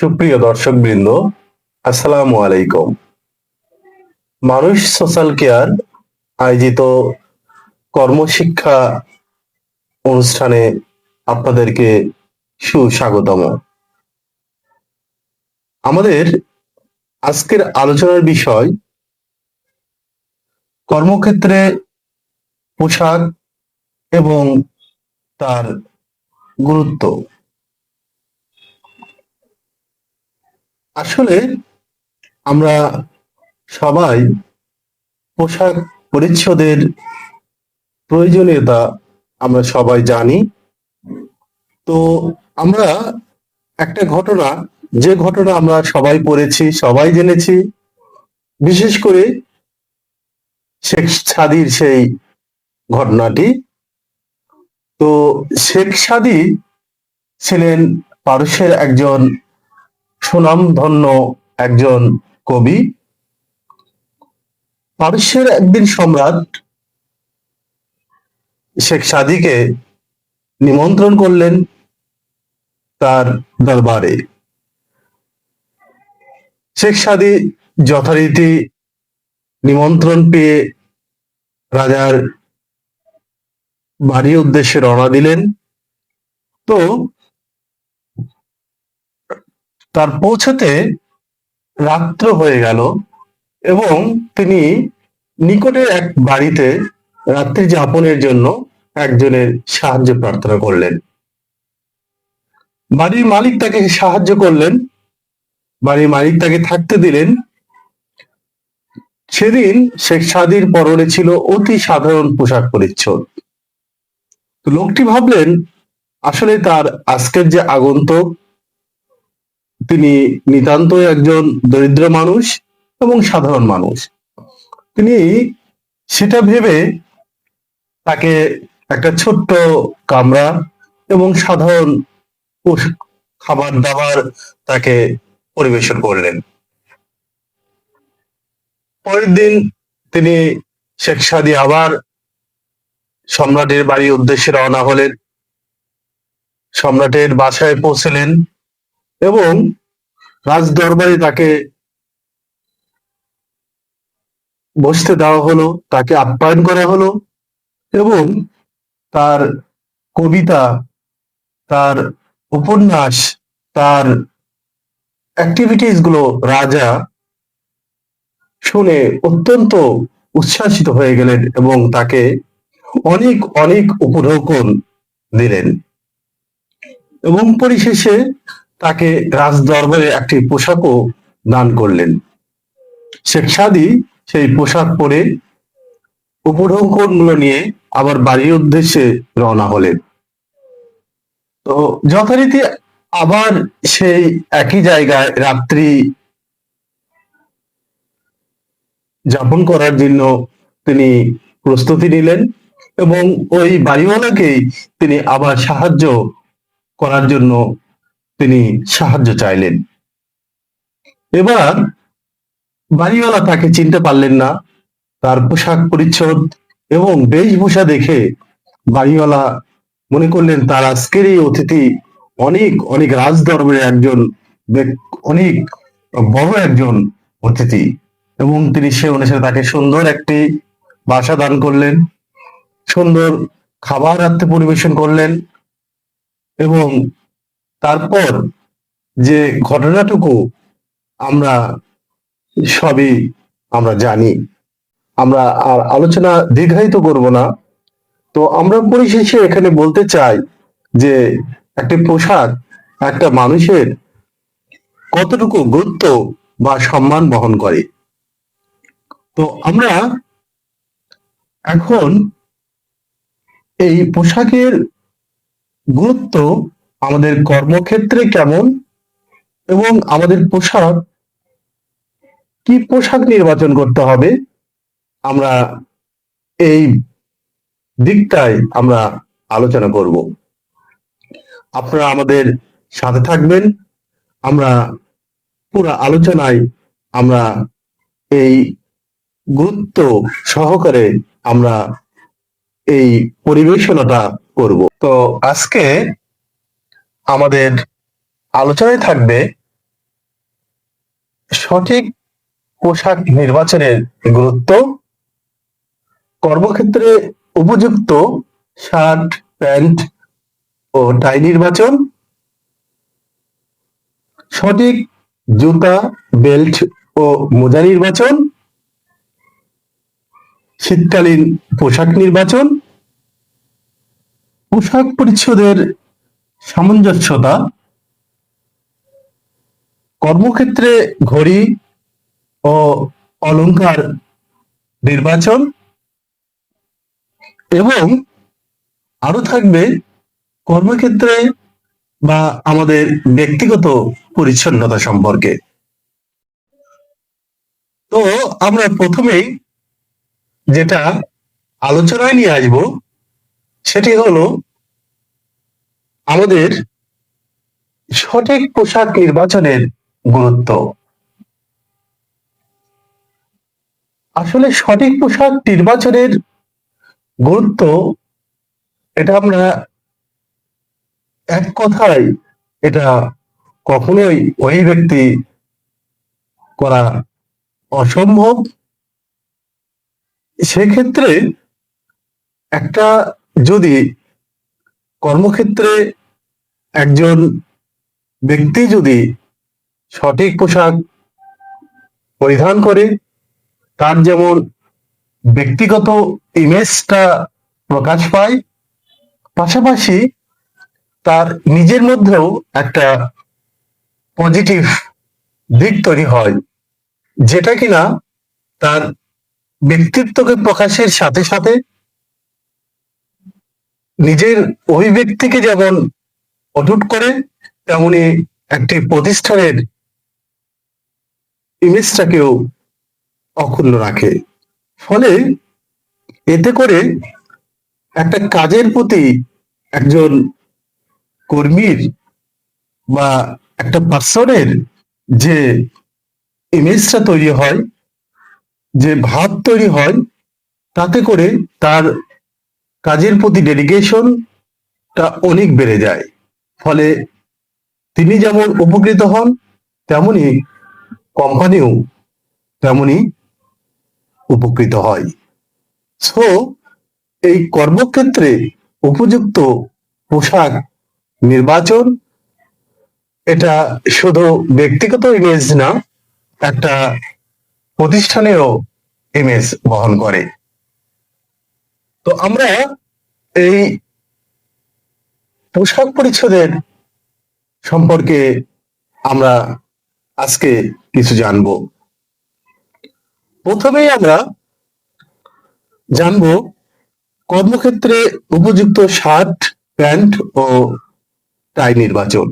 সুপ্রিয় দর্শক বৃন্দ আসসালামু আলাইকুম। মানুষ সোশ্যাল কেয়ার আয়োজিত কর্মশিক্ষা অনুষ্ঠানে আপনাদেরকে সুস্বাগতম। আমাদের আজকের আলোচনার বিষয়, কর্মক্ষেত্রে পোশাক এবং তার গুরুত্ব। আসলে আমরা সবাই পোশাক পরিচ্ছদের প্রয়োজনীয়তা আমরা সবাই জানি। তো আমরা একটা ঘটনা, যে ঘটনা আমরা সবাই পড়েছি, সবাই জেনেছি, বিশেষ করে শেখ সাদির সেই ঘটনাটি। তো শেখ সাদি ছিলেন পারস্যের একজন সুনামধন্য একজন কবি। পারস্যের একদিন সম্রাট শেখ সাদিকে নিমন্ত্রণ করলেন তার দরবারে। শেখ সাদি যথারীতি নিমন্ত্রণ পেয়ে রাজার বাড়ির উদ্দেশ্যে রওনা দিলেন। তো তার পৌঁছতে রাত্র হয়ে গেল এবং তিনি নিকটের এক বাড়িতে রাত্রি যাপনের জন্য একজনের সাহায্য প্রার্থনা করলেন। বাড়ির মালিক তাকে সাহায্য করলেন। বাড়ির মালিক তাকে থাকতে দিলেন। সেদিন শেখ সাদির পরনে ছিল অতি সাধারণ পোশাক পরিচ্ছদ। লোকটি ভাবলেন, আসলে তার আজকের যে আগন্তক তিনি নিতান্তই একজন দরিদ্র মানুষ এবং সাধারণ মানুষ। তিনি সেটা ভেবে তাকে একটা ছোট্ট কামরা এবং সাধারণ খাবার দাবার তাকে পরিবেশন করলেন। পরের দিন তিনি শেখ সাদি আবার সম্রাটের বাড়ির উদ্দেশ্যে রওনা হলেন। সম্রাটের বাসায় পৌঁছলেন এবং রাজ দরবারে তাকে বসতে দেওয়া হলো, তাকে আপ্যায়ন করা হলো এবং তার কবিতা, তার উপন্যাস, তার অ্যাক্টিভিটিসগুলো রাজা শুনে অত্যন্ত উচ্ছ্বাসিত হয়ে গেলেন এবং তাকে অনেক অনেক উপঢৌকন দিলেন। এবং পরিশেষে তাকে রাজ দরবারে একটি পোশাকও দান করলেন। শেখ সেই পোশাক পরে উপঢৌকনগুলো নিয়ে আবার বাড়ির উদ্দেশ্যে রওনা হলেন। তো যথারীতি আবার সেই একই জায়গায় রাত্রি যাপন করার জন্য তিনি প্রস্তুতি নিলেন এবং ওই বাড়িওয়ালাকেই তিনি আবার সাহায্য করার জন্য তিনি সাহায্য চাইলেন। এবার বাড়িওয়ালা তাকে চিনতে পারলেন না। তার পোশাক পরিচ্ছদ এবং বেশভূষা দেখে বাড়িওয়ালা মনে করলেন, তার আজকের এই অতিথি অনেক অনেক রাজদরবারের একজন অনেক বড় একজন অতিথি। এবং তিনি সে অনুসারে তাকে সুন্দর একটি বাসা দান করলেন, সুন্দর খাবার রাত্রে পরিবেশন করলেন এবং তারপর যে ঘটনাটুকু আমরা সবই আমরা জানি। আমরা আর আলোচনা দীর্ঘায়িত করব না। তো আমরা পরিশেষে এখানে বলতে চাই যে একটি পোশাক একটা মানুষের কতটুকু গুরুত্ব বা সম্মান বহন করে। তো আমরা এখন এই পোশাকের গুরুত্ব আমাদের কর্মক্ষেত্রে কেমন এবং আমাদের পোশাক, কি পোশাক নির্বাচন করতে হবে, আমরা এই দিকটাই আমরা আলোচনা করব। আপনারা আমাদের সাথে থাকবেন, আমরা পুরো আলোচনায় আমরা এই গুরুত্ব সহকারে আমরা এই পরিবেশনাটা করব। তো আজকে আমাদের আলোচনায় থাকবে সঠিক পোশাক নির্বাচনের গুরুত্ব, কর্মক্ষেত্রে উপযুক্ত শার্ট, প্যান্ট ও টাই নির্বাচন, সঠিক জুতা, বেল্ট ও মোজা নির্বাচন, শীতকালীন পোশাক নির্বাচন, পোশাক পরিচ্ছদের সামঞ্জস্যতা, কর্মক্ষেত্রে ঘড়ি ও অলংকার নির্বাচন এবং আরও থাকবে কর্মক্ষেত্রে বা আমাদের ব্যক্তিগত পরিচ্ছন্নতা সম্পর্কে। তো আমরা প্রথমেই যেটা আলোচনায় নিয়ে আসব সেটি হলো আমাদের সঠিক পোশাক নির্বাচনের গুরুত্ব। আসলে সঠিক পোশাক নির্বাচনের গুরুত্ব, এটা আমরা এক কথায় এটা কখনোই ওই ব্যক্তি করা অসম্ভব। সেক্ষেত্রে একটা যদি কর্মক্ষেত্রে একজন ব্যক্তি যদি সঠিক পোশাক পরিধান করে, তার যেমন ব্যক্তিগত ইমেজটা প্রকাশ পায়, পাশাপাশি তার নিজের মধ্যেও একটা পজিটিভ দিক তৈরি হয়, যেটা কিনা তার ব্যক্তিত্বকে প্রকাশের সাথে সাথে নিজের অভিব্যক্তিকে যেমন অটুট করে, তেমনি একটি প্রতিষ্ঠানের ইমেজটাকেও অক্ষুণ্ণ রাখে। ফলে এতে করে একটা কাজের প্রতি একজন কর্মীর বা একটা পার্সনের যে ইমেজটা তৈরি হয়, যে ভাব তৈরি হয়, তাতে করে তার কাজের প্রতি ডেডিকেশনটা অনেক বেড়ে যায়। ফলে তিনি যেমন উপকৃত হন, তেমনি কোম্পানিও তেমনি উপকৃত হয়। সো এই কর্মক্ষেত্রে উপযুক্ত পোশাক নির্বাচন, এটা শুধু ব্যক্তিগত ইমেজ না, একটা প্রতিষ্ঠানেরও ইমেজ বহন করে। তো আমরা এই পোশাক পরিচ্ছদের সম্পর্কে আমরা আজকে কিছু জানব। প্রথমেই আমরা জানব কর্মক্ষেত্রে উপযুক্ত শার্ট, প্যান্ট ও টাই নির্বাচন।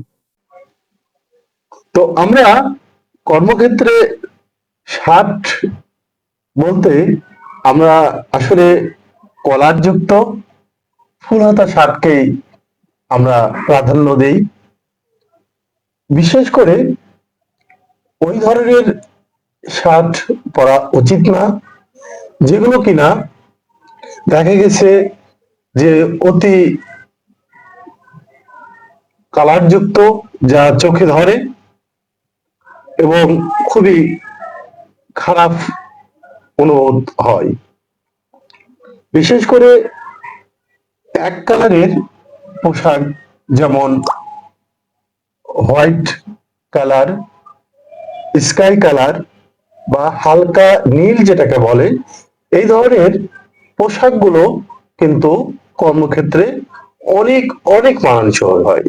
তো আমরা কর্মক্ষেত্রে শার্ট বলতে আমরা আসলে কলারযুক্ত ফুল হাতা শার্টকেই আমরা প্রাধান্য দেই। বিশেষ করে ওই ধরনের শার্ট পরা উচিত না, যেগুলো কিনা দেখা গেছে যে অতি কালারযুক্ত, যা চোখে ধরে এবং খুবই খারাপ অনুভূত হয়। বিশেষ করে এক কালারের পোশাক যেমন হোয়াইট কালার, স্কাই কালার বা হালকা নীল যেটাকে বলে, এই ধরনের পোশাকগুলো কিন্তু কর্মক্ষেত্রে অনেক অনেক মানানসই হয়।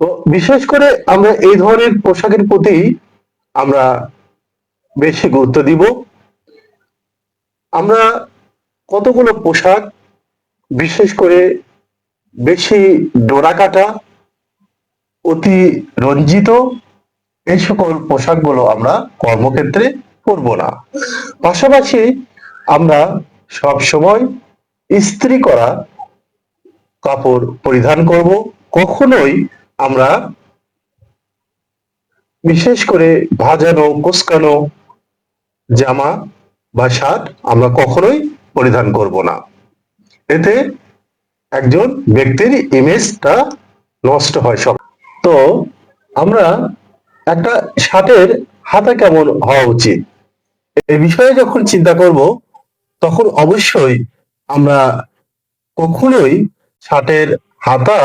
তো বিশেষ করে আমরা এই ধরনের পোশাকের প্রতি আমরা বেশি গুরুত্ব দিব। আমরা কতগুলো পোশাক বিশেষ করে বেশি ডোরা কাটা অতি রঞ্জিত, এই সকল পোশাকগুলো আমরা কর্মক্ষেত্রে পরব না। পাশাপাশি আমরা সব সময় ইস্ত্রি করা কাপড় পরিধান করব। কখনোই আমরা বিশেষ করে ভাজানো কুসকানো জামা বা শার্ট আমরা কখনোই পরিধান করব না। এতে একজন ব্যক্তির ইমেজটা নষ্ট হয় সব। তো আমরা একটা শার্টের হাতা কেমন হওয়া উচিত? এ বিষয়ে যখন চিন্তা করব, তখন অবশ্যই আমরা কখনোই শার্টের হাতা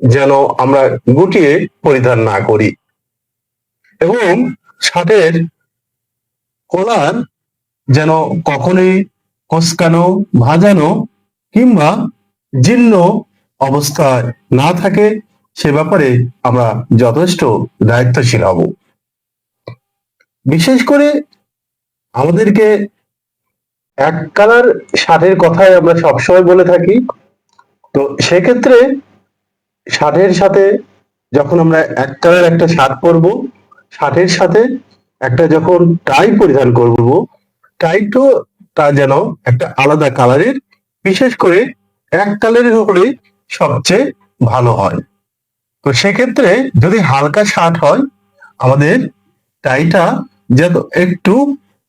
যেন আমরা গুটিয়ে পরিধান না করি। এবং শার্টের কলার যেন কখনোই কোসকানো ভাজানো কিংবা জীর্ণ অবস্থায় না থাকে, সে ব্যাপারে আমরা যথেষ্ট দায়িত্বশীল হব। বিশেষ করে আমাদেরকে এক কালার শার্টের কথাই আমরা সবসময় বলে থাকি। তো সেক্ষেত্রে শার্টের সাথে যখন আমরা এক কালার একটা শার্ট পরবো শার্টের সাথে একটা যখন টাই পরিধান করব টাইটও তা যেন একটা আলাদা কালারের বিশেষ করে এক কালারের হলে সবচেয়ে ভালো হয়। তো সেক্ষেত্রে যদি হালকা শার্ট হয়, আমাদের টাইটা যেন একটু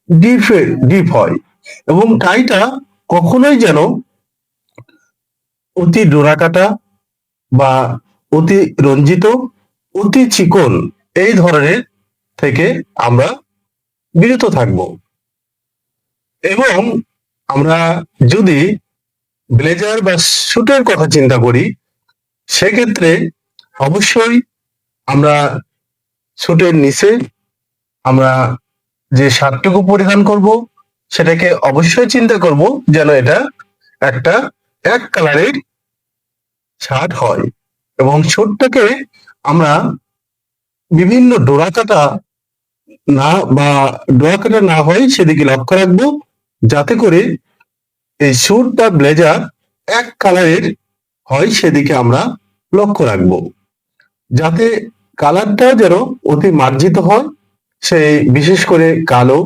ডিপ ডিপ হয় এবং টাইটা কখনোই যেন অতি ডোরাকাটা বা অতি রঞ্জিত, অতি চিকন এই ধরনের থেকে আমরা বিরত থাকব। এবং আমরা যদি ব্লেজার বা স্যুটের কথা চিন্তা করি, সেক্ষেত্রে অবশ্যই আমরা স্যুটের নিচে আমরা যে শার্টটুকু পরিধান করব, সেটাকে অবশ্যই চিন্তা করব যেন এটা একটা এক কালারের শার্ট হয় এবং স্যুটটাকে আমরা বিভিন্ন ডোরাকাটা না বা ডোরাকাটা না হয় সেদিকে লক্ষ্য রাখব, যাতে করে এই স্যুট বা ব্লেজার এক কালারের হয় সেদিকে আমরা লক্ষ্য রাখব। যাতে কালারটা যেন অতি মার্জিত হয় সেই বিশেষ করে কালো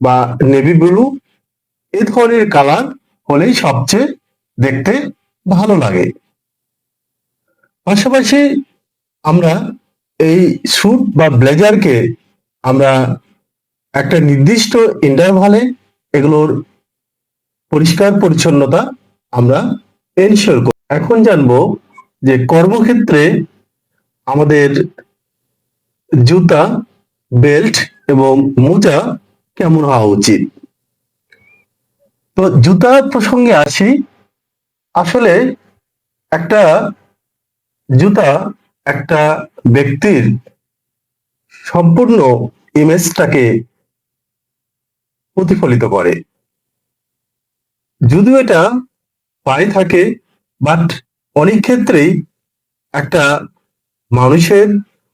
বা নেভি ব্লু এ ধরনের কালার হলেই সবচেয়ে দেখতে ভালো লাগে। পাশাপাশি আমরা এই স্যুট বা ব্লেজারকে আমরা একটা নির্দিষ্ট ইন্টারভালে এগুলোর পরিষ্কার পরিচ্ছন্নতা আমরা এনশিওর করি। এখন জানব যে কর্মক্ষেত্রে আমাদের জুতা বেল্ট এবং মোজা কেমন হওয়া উচিত? তো জুতার প্রসঙ্গে আসি। আসলে একটা জুতা একটা ব্যক্তির সম্পূর্ণ ইমেজটাকে প্রতিফলিত করে। যদিও এটা পায়ে থাকে বাট অনেক ক্ষেত্রেই একটা মানুষের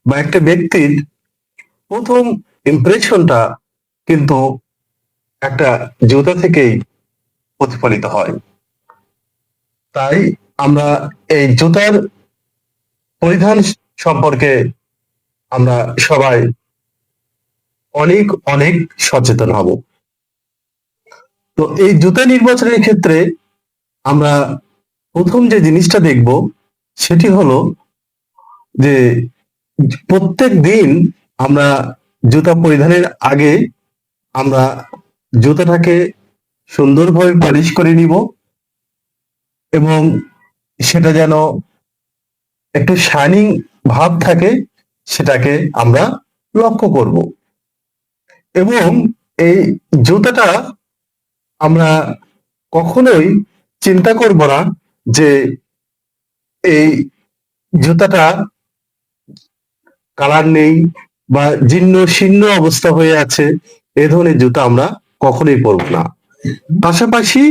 বা একটা ব্যক্তির প্রথম ইমপ্রেশনটা কিন্তু একটা জুতা থেকেই প্রতিফলিত হয়। তাই আমরা এই জুতার পরিধান সম্পর্কে আমরা সবাই অনেক অনেক সচেতন হব। তো এই জুতা নির্বাচনের ক্ষেত্রে আমরা প্রথম যে জিনিসটা দেখব, সেটি হলো যে প্রত্যেক দিন আমরা জুতা পরিধানের আগে আমরা জুতাটাকে সুন্দরভাবে পালিশ করে নিব এবং সেটা যেন একটু শাইনিং ভাব থাকে, সেটাকে আমরা লক্ষ্য করব। এবং এই জুতাটা আমরা কখনোই চিন্তা করব না যে এই জুতাটা কালার নেই বা জীর্ণ শীর্ণ অবস্থা হয়ে আছে, এ ধরনের জুতা আমরা কখনোই পরব না। পাশাপাশি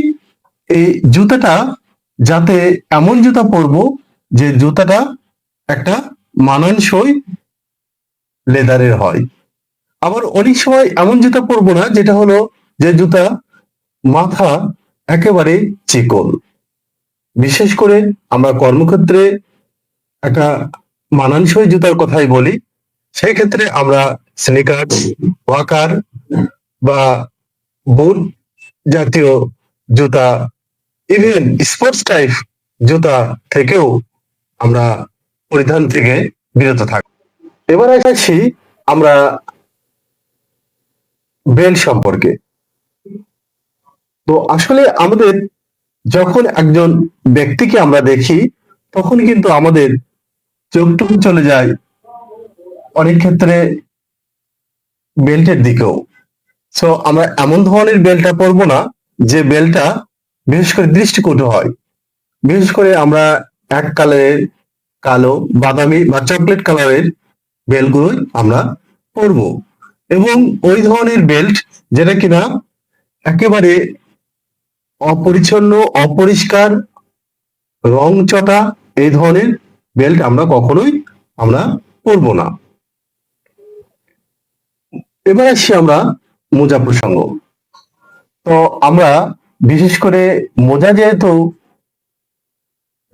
এই জুতাটা যাতে এমন জুতা পরবো যে জুতাটা একটা মানানসই লেদারের হয়। আবার অনেক সময় এমন জুতা পরবো না, যেটা হলো যে জুতা মাথা একেবারে চিকন। বিশেষ করে আমরা কর্মক্ষেত্রে একটা মানানসই জুতার কথাই বলি সেই ক্ষেত্রে আমরা স্নিকার ওয়াকার বা বুট জাতীয় জুতা ইভেন স্পোর্টস টাইপ জুতা থেকেও আমরা পরিধান থেকে বিরত থাকি। এবার আসছি আমরা বেল্ট সম্পর্কে। তো আসলে আমাদের যখন একজন ব্যক্তিকে আমরা দেখি, তখন কিন্তু আমাদের চোখটুকু চলে যায় অনেক ক্ষেত্রে বেল্টের দিকেও। সো আমরা এমন ধরনের বেল্টটা পরবো না, যে বেল্টটা বিশেষ করে দৃষ্টিকটু হয়। বিশেষ করে আমরা এক কালারের কালো, বাদামি বা চকলেট কালারের বেল্টগুলো আমরা পরবো। এবং ওই ধরনের বেল্ট যেটা কিনা একেবারে অপরিচ্ছন্ন, অপরিষ্কার রং চটা এই ধরনের বেল্ট আমরা কখনোই আমরা পরবো না। এবার আসছি আমরা মোজা প্রসঙ্গ। তো আমরা বিশেষ করে মোজা যেহেতু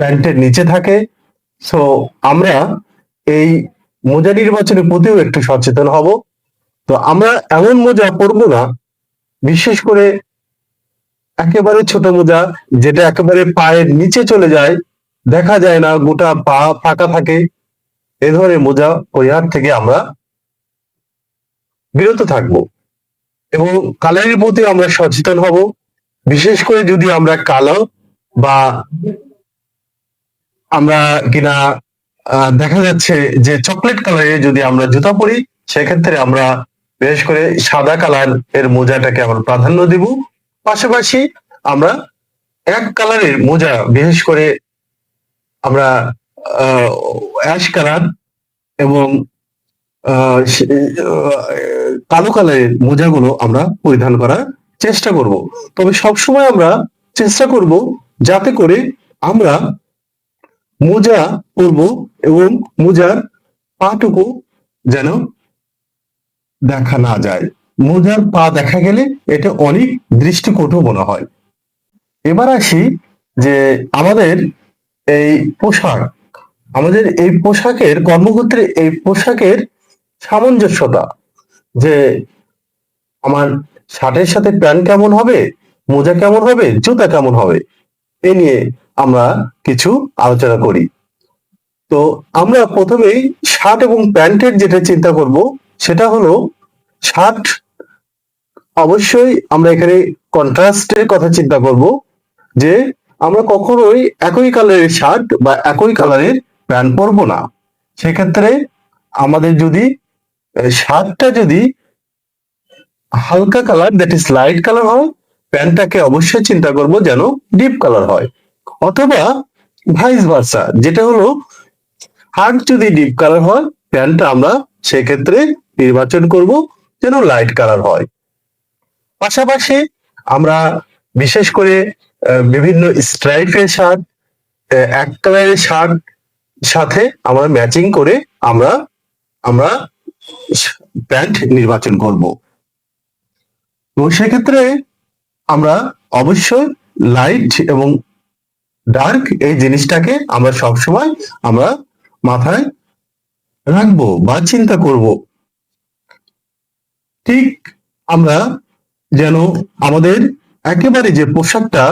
প্যান্টের নিচে থাকে সো আমরা এই মোজা নির্বাচনের প্রতিও একটু সচেতন হব। তো আমরা এমন মোজা পরবো না, বিশেষ করে একেবারে ছোট মোজা, যেটা একেবারে পায়ের নিচে চলে যায়, দেখা যায় না, গোটা পা ফাঁকা থাকে। এ ধরনের মোজা পরিহার থেকে আমরা বিরত থাকব। এবং কালারের প্রতি আমরা সচেতন হব। বিশেষ করে যদি আমরা কালো বা আমরা কিনা দেখা যাচ্ছে যে চকলেট কালারের যদি আমরা জুতা পরি, সেক্ষেত্রে আমরা বিশেষ করে সাদা কালারের মোজাটাকে আমরা প্রাধান্য দিব। পাশাপাশি আমরা এক কালারের মোজা, বিশেষ করে আমরা অ্যাশ কালার এবং কালো কালারের মোজাগুলো আমরা পরিধান করার চেষ্টা করব। তবে সবসময় আমরা চেষ্টা করব যাতে করে আমরা মোজা পরবো এবং মোজার পাটুকু যেন দেখা না যায়। মোজার পা দেখা গেলে এটা অনেক দৃষ্টিকটু মনে হয়। এবার আসি যে আমাদের এই পোশাক, আমাদের এই পোশাকের কর্মক্ষেত্রে এই পোশাকের সামঞ্জস্যতা যে আমার শার্টের সাথে প্যান্ট কেমন হবে, মোজা কেমন হবে, জুতা কেমন হবে, এ নিয়ে আমরা কিছু আলোচনা করি। তো আমরা প্রথমেই শার্ট এবং প্যান্টের যেটা চিন্তা করব, সেটা হলো শার্ট অবশ্যই আমরা এখানে কন্ট্রাস্টের কথা চিন্তা করব যে আমরা কখনোই একই কালারের শার্ট বা একই কালারের প্যান্ট পরবো না। সেক্ষেত্রে আমাদের যদি শার্টটা যদি হালকা colour that is light colour হয়, প্যান্টটাকে অবশ্যই চিন্তা করব যেন ডিপ কালার হয়। অথবা ভাইস ভার্সা যেটা হলো শার্ট যদি ডিপ কালার হয় প্যান্টটা আমরা সেক্ষেত্রে নির্বাচন করব যেন লাইট কালার হয়। পাশাপাশি আমরা বিশেষ করে বিভিন্ন স্ট্রাইপের শার্ট এক কালারের শার্ট সাথে আমরা ম্যাচিং করে আমরা আমরা প্যান্ট নির্বাচন করব। তো সেক্ষেত্রে আমরা অবশ্যই লাইট এবং ডার্ক এই জিনিসটাকে আমরা সবসময় আমরা মাথায় রাখব বা চিন্তা করব। ঠিক আমরা যেন আমাদের একেবারে যে পোশাকটা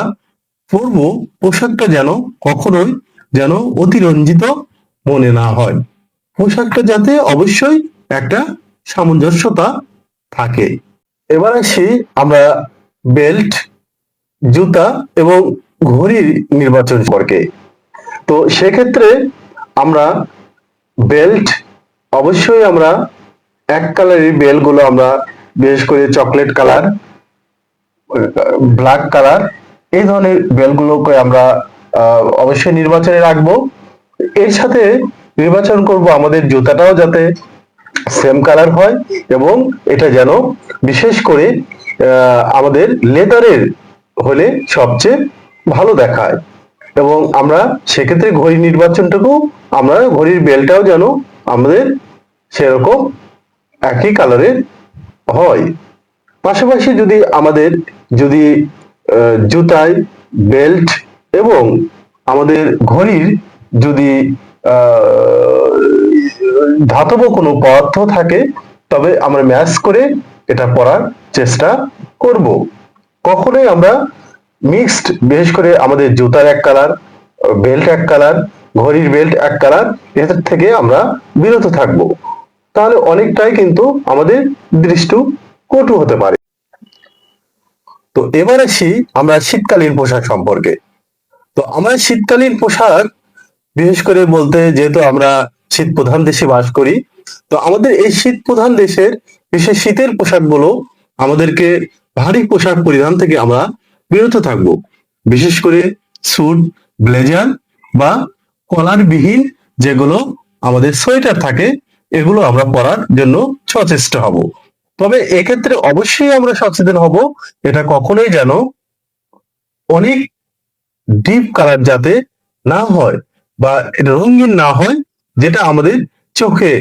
পরবো, পোশাকটা যেন কখনোই যেন অতিরঞ্জিত মনে না হয়। পোশাকটা যাতে অবশ্যই একটা সামঞ্জস্যতা থাকে। এবার আসি আমরা বেল্ট, জুতা এবং ঘড়ির নির্বাচন সম্পর্কে। তো সেক্ষেত্রে আমরা বেল্ট, অবশ্যই আমরা এক কালারের বেলগুলো আমরা বিশেষ করে চকলেট কালার ব্ল্যাক কালার এই ধরনের বেলগুলোকে আমরা অবশ্যই নির্বাচনে রাখব। এর সাথে নির্বাচন করব আমাদের জুতাটাও যাতে সেম কালার হয় এবং এটা যেন বিশেষ করে আমাদের লেদারের হলে সবচেয়ে ভালো দেখায়। এবং আমরা সেক্ষেত্রে ঘড়ি নির্বাচনটুকু আমরা ঘড়ির বেলটাও যেন আমাদের সেরকম একই কালারের হয়। পাশাপাশি যদি আমাদের যদি জুতায় বেল্ট এবং আমাদের ঘড়ির যদি ধাতব কোনো পদার্থ থাকে, তবে আমরা ম্যাচ করে এটা পরার চেষ্টা করব। কখনোই আমরা মিক্সড, বিশেষ করে আমাদের জুতার এক কালার, বেল্ট এক কালার, ঘড়ির বেল্ট এক কালার এদের থেকে আমরা বিরত থাকব। তাহলে অনেকটাই কিন্তু আমাদের দৃষ্টি কটু হতে পারে। তো এবার আসি আমরা শীতকালীন পোশাক সম্পর্কে। তো আমরা শীতকালীন পোশাক, বিশেষ করে বলতে যেহেতু আমরা শীত প্রধান দেশে বাস করি, তো আমাদের এই শীত প্রধান দেশের বিশেষ শীতের পোশাকগুলো আমাদেরকে ভারী পোশাক পরিধান থেকে আমরা বিরত থাকব। বিশেষ করে স্যুট, ব্লেজার বা কলারবিহীন যেগুলো আমাদের সোয়েটার থাকে, এগুলো আমরা পরার জন্য সচেষ্ট হব। তবে এক্ষেত্রে অবশ্যই আমরা সচেতন হব। এটা কখনোই যেন অনেক ডিপ কালার যাতে না হয় বা রঙিন না হয়, যেটা আমাদের চোখে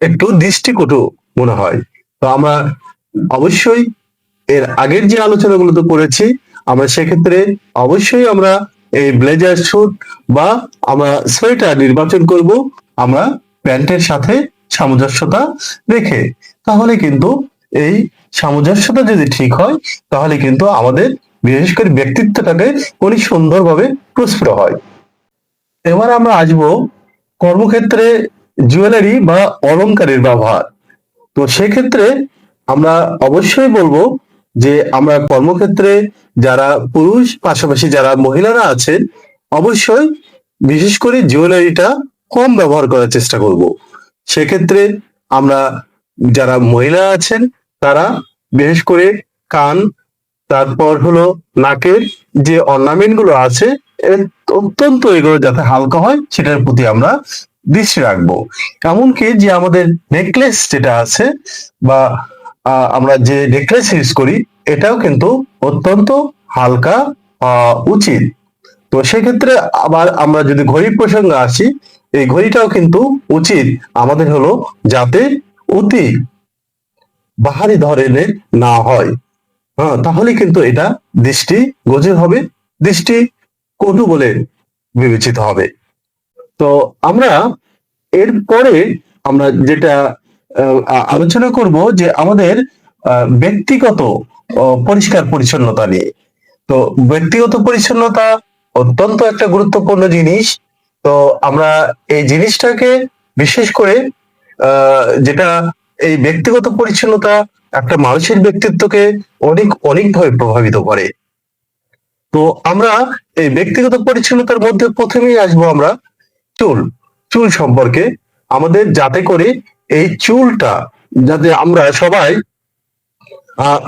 একটু দৃষ্টিকটু মনে হয়। তো আমরা অবশ্যই এর আগের যে আলোচনাগুলো তো করেছি, আমরা সেক্ষেত্রে অবশ্যই আমরা এই ব্লেজার স্যুট বা আমরা সোয়েটার নির্বাচন করব। আমরা প্যান্টের সাথে সামঞ্জস্যতা রেখে। তাহলে কিন্তু এই সামঞ্জস্যতা যদি ঠিক হয়, তাহলে কিন্তু আমাদের বিশেষ করে ব্যক্তিত্বটাকে অনেক সুন্দরভাবে প্রস্ফুট হয়। এবার আমরা আসব কর্মক্ষেত্রে জুয়েলারি বা অলংকারের ব্যবহার। তো সেক্ষেত্রে আমরা অবশ্যই বলব যে আমরা কর্মক্ষেত্রে যারা পুরুষ, পাশাপাশি যারা মহিলারা আছেন, অবশ্যই বিশেষ করে জুয়েলারিটা কম ব্যবহার করার চেষ্টা করব। সেক্ষেত্রে আমরা যারা মহিলা আছেন, তারা বিশেষ করে কান, তারপর হলো নাকের যে অর্নামেন্টগুলো আছে অত্যন্ত এগুলো যাতে হালকা হয়, সেটার প্রতি আমরা দৃষ্টি রাখব। এমনকি যে আমাদের নেকলেস যেটা আছে, বা আমরা যে নেকলেস ইউজ করি, এটাও কিন্তু অত্যন্ত হালকা উচিত। তো সেক্ষেত্রে আবার আমরা যদি ঘড়ির প্রসঙ্গে আসি এই ঘড়িটাও কিন্তু উচিত আমাদের হলো যাতে অতি বাহারি ধরনের না হয়। হ্যাঁ তাহলে কিন্তু এটা দৃষ্টি গোচর হবে, দৃষ্টি কটু বলে বিবেচিত হবে। তো আমরা এরপরে আমরা যেটা আলোচনা করব যে আমাদের ব্যক্তিগত পরিষ্কার পরিচ্ছন্নতা নিয়ে। তো ব্যক্তিগত পরিচ্ছন্নতা অত্যন্ত একটা গুরুত্বপূর্ণ জিনিস। তো আমরা এই জিনিসটাকে বিশেষ করে যেটা এই ব্যক্তিগত পরিচ্ছন্নতা একটা মানুষের ব্যক্তিত্বকে অনেক, অনেকভাবে প্রভাবিত করে। তো আমরা এই ব্যক্তিগত পরিচ্ছন্নতার মধ্যে প্রথমেই আসব আমরা চুল। চুল সম্পর্কে আমাদের যাতে করে এই চুলটা যাতে আমরা সবাই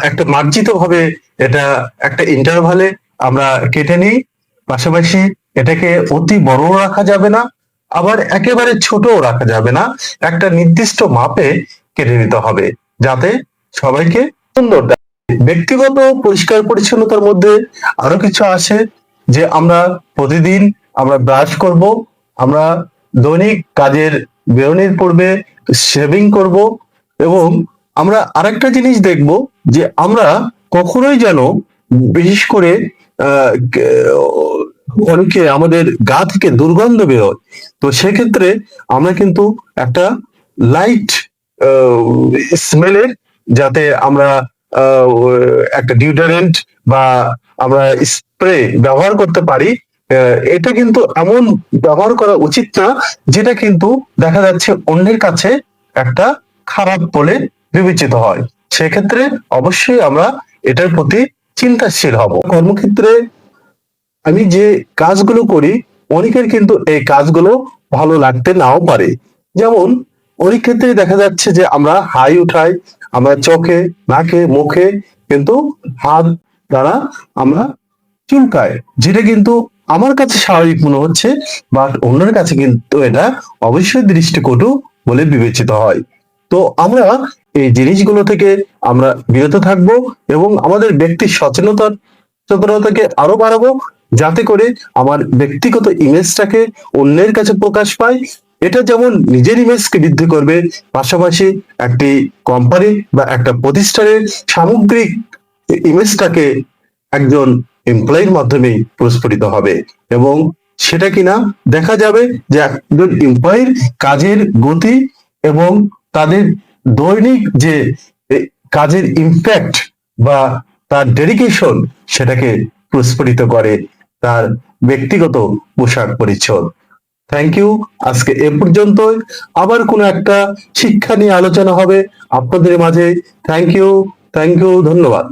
একটা মার্জিত ভাবে এটা একটা ইন্টারভালে আমরা কেটে নিই। পাশাপাশি এটাকে অতি বড় রাখা যাবে না, আবার একেবারে ছোটও রাখা যাবে না। একটা নির্দিষ্ট মাপে কেটে নিতে হবে, যাতে সবাইকে সুন্দর ব্যক্তিগত পরিষ্কার পরিচ্ছন্নতার মধ্যে আরও কিছু আছে যে আমরা প্রতিদিন আমরা ব্রাশ করব, আমরা দৈনিক কাজের বেরোনোর পূর্বে শেভিং করব, এবং আমরা আরেকটা জিনিস দেখব, যে আমরা কখনোই যেন বিশেষ করে অনেকে আমাদের গা থেকে দুর্গন্ধ বেরোয় তো সেক্ষেত্রে আমরা কিন্তু একটা লাইট স্মেলের যাতে আমরা একটা ডিউডারেন্ট বা আমরা স্প্রে ব্যবহার করতে পারি এটা কিন্তু এমন ব্যবহার করা উচিত না, যেটা কিন্তু দেখা যাচ্ছে অন্যের কাছে একটা খারাপ বলে বিবেচিত হয়। সেক্ষেত্রে অবশ্যই আমরা এটার প্রতি চিন্তাশীল হব। কর্মক্ষেত্রে আমি যে কাজগুলো করি, অনেকের কিন্তু এই কাজগুলো ভালো লাগতে নাও পারে। যেমন, অনেক ক্ষেত্রে দেখা যাচ্ছে যে আমরা হাই উঠাই, আমরা চোখে, নাকে, মুখে কিন্তু হাত দ্বারা আমরা চুলকায় যেটা কিন্তু আমার কাছে স্বাভাবিক মনে হচ্ছে বাট অন্যের কাছে কিন্তু এটা অবশ্যই দৃষ্টিকটু বলে বিবেচিত হয়। তো আমরা এই জিনিসগুলো থেকে আমরা বিরত থাকব এবং আমাদের ব্যক্তির সচেতনতার সচেতনতাকে আরও বাড়াবো। যাতে করে আমার ব্যক্তিগত ইমেজটাকে অন্যের কাছে প্রকাশ পায়। এটা যেমন নিজের ইমেজকে বৃদ্ধি করবে, পাশাপাশি একটি কোম্পানি বা একটা প্রতিষ্ঠানের সামগ্রিক ইমেজটাকে একজন এমপ্লয়ির মাধ্যমে প্রস্ফুটিত হবে। এবং সেটা কিনা দেখা যাবে যে একজন এমপ্লয়ির কাজের গতি এবং তাদের দৈনিক যে কাজের ইম্প্যাক্ট বা তার ডেডিকেশন সেটাকে প্রস্ফুটিত করে। তার ব্যক্তিগত পোশাক পরিচ্ছদ। থ্যাংক ইউ আজকে এ পর্যন্তই। আবার কোনো একটা শিক্ষা নিয়ে আলোচনা হবে আপনাদের মাঝে। থ্যাংক ইউ থ্যাংক ইউ ধন্যবাদ।